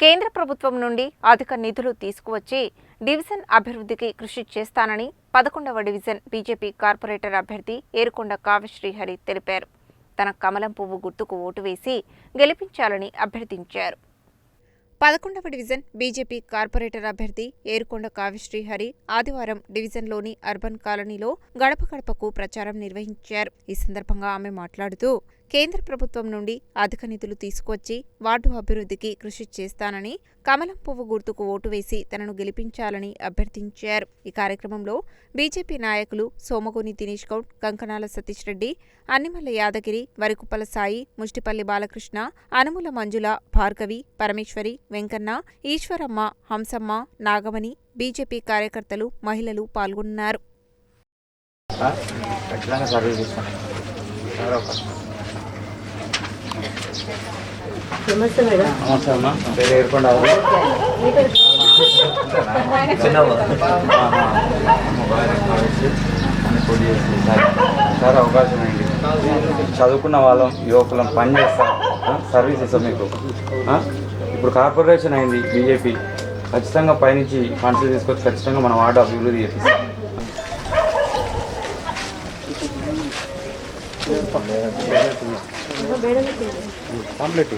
కేంద్ర ప్రభుత్వం నుండి అధిక నిధులు తీసుకువచ్చి డివిజన్ అభివృద్ధికి కృషి చేస్తానని పదకొండవ డివిజన్ బీజేపీ కార్పొరేటర్ అభ్యర్థి ఏరుకొండ కావ్యశ్రీహరి తెలిపారు. తన కమలం పువ్వు గుర్తుకు ఓటు వేసి గెలిపించాలని అభ్యర్థించారు. పదకొండవ డివిజన్ బీజేపీ కార్పొరేటర్ అభ్యర్థి ఏరుకొండ కావ్యశ్రీహరి ఆదివారం డివిజన్లోని అర్బన్ కాలనీలో గడప గడపకు ప్రచారం నిర్వహించారు. ఈ సందర్భంగా ఆమె మాట్లాడుతూ కేంద్ర ప్రభుత్వం నుండి అధిక నిధులు తీసుకొచ్చి వార్డు అభివృద్ధికి కృషి చేస్తానని కమలం పువ్వు గుర్తుకు ఓటు వేసి తనను గెలిపించాలని అభ్యర్థించారు. ఈ కార్యక్రమంలో బీజేపీ నాయకులు సోమగోని దినేష్ గౌడ్ కంకణాల సతీష్ రెడ్డి అన్నిమల్ల యాదగిరి వరికుప్పల సాయి ముష్టిపల్లి బాలకృష్ణ అనుముల మంజుల భార్గవి పరమేశ్వరి వెంకన్న ఈశ్వరమ్మ హంసమ్మ నాగమణి బీజేపీ కార్యకర్తలు మహిళలు పాల్గొన్నారు సార్ ఖచ్చితంగా సర్వీస్ ఇస్తాను సార్ ఒక నమస్తే మేడం. నమస్తే అమ్మా నా పేరు ఏర్కొండ సార్ అవకాశం ఏంటి? చదువుకున్న వాళ్ళం యువకులం పని చేస్తాం సర్వీస్ ఇస్తాం మీకు? ఇప్పుడు కార్పొరేషన్ అయింది బీజేపీ. ఖచ్చితంగా పైనుంచి ఫండ్స్ తీసుకొచ్చి ఖచ్చితంగా మన వార్డు అభివృద్ధి చేపిస్తాం కంప్లీట్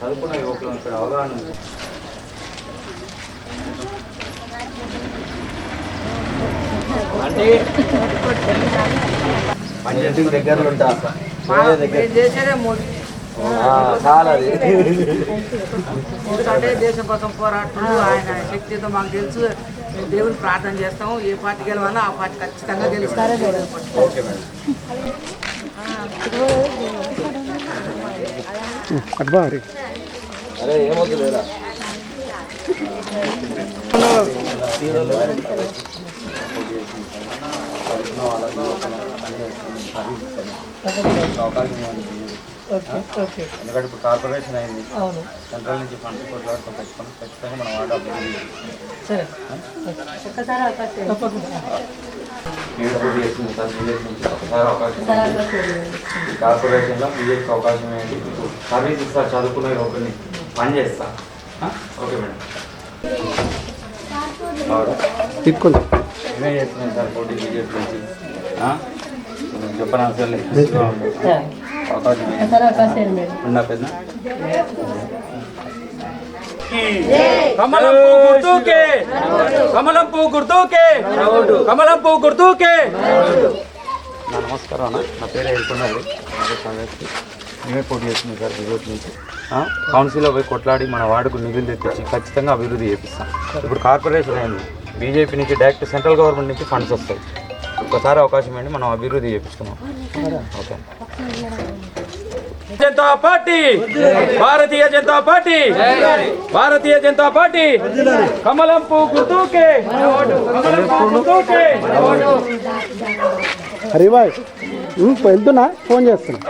చదువుకున్న యువకులు ఇక్కడ అవగాహన ఇంటికి దగ్గరలో ఉంటా. చాలా ఎందుకంటే దేశం కోసం పోరాడుతూ ఆయన శక్తితో మాకు తెలుసు. మేము దేవుని ప్రార్థన చేస్తాం ఏ పార్టీ గెలవాలో ఆ పార్టీ ఖచ్చితంగా గెలుస్తారు అరే ఏమవుతుంది ఎందుకంటే ఇప్పుడు కార్పొరేషన్ అయింది. అవును. సెంట్రల్ నుంచి ఫండ్స్ కొట్లాడుతూ పెట్టుకొని ఖచ్చితంగా మన. ఈ కార్పొరేషన్లో బీజేపీకి అవకాశం ఏంటి సర్వీస్ ఇస్తా చదువుకున్న యువకుల్ని పని చేస్తా? Okay madam. ఆవిడ? తిప్పుకుంటా ఏమే చేస్తున్నాను సార్ పోటీ బీజేపీ నుంచి. చెప్పని అవసరం లేదు. అవకాశం? ఉన్నా పెద్ద కమలం పువ్వు గుర్తుకే కమలం పువ్వు గుర్తుకే. కమలం పువ్వు గుర్తుకే. నా నమస్కారం అన్న. నా పేరు ఏడుకున్నది మేమే పోటీ చేస్తున్నాం సార్ బీజేపీ నుంచి? కౌన్సిల్లో పోయి కొట్లాడి మన వార్డుకు నిధులు తెప్పించి ఖచ్చితంగా అభివృద్ధి చేపిస్తాం. ఇప్పుడు కార్పొరేషన్ అయింది. బీజేపీ నుంచి డైరెక్ట్ సెంట్రల్ గవర్నమెంట్ నుంచి ఫండ్స్ వస్తాయి. ఒక్కసారి అవకాశం ఏంటి? మనం అభివృద్ధి చేపించుకున్నాం okay. Janata Party! Bharatiya Janata Party! Bharatiya Janata Party! కమలం పువ్వు గుర్తుకే! కమలం పువ్వు గుర్తుకే! హరిబాయ్ వెళ్తున్నా? ఫోన్ చేస్తున్నా.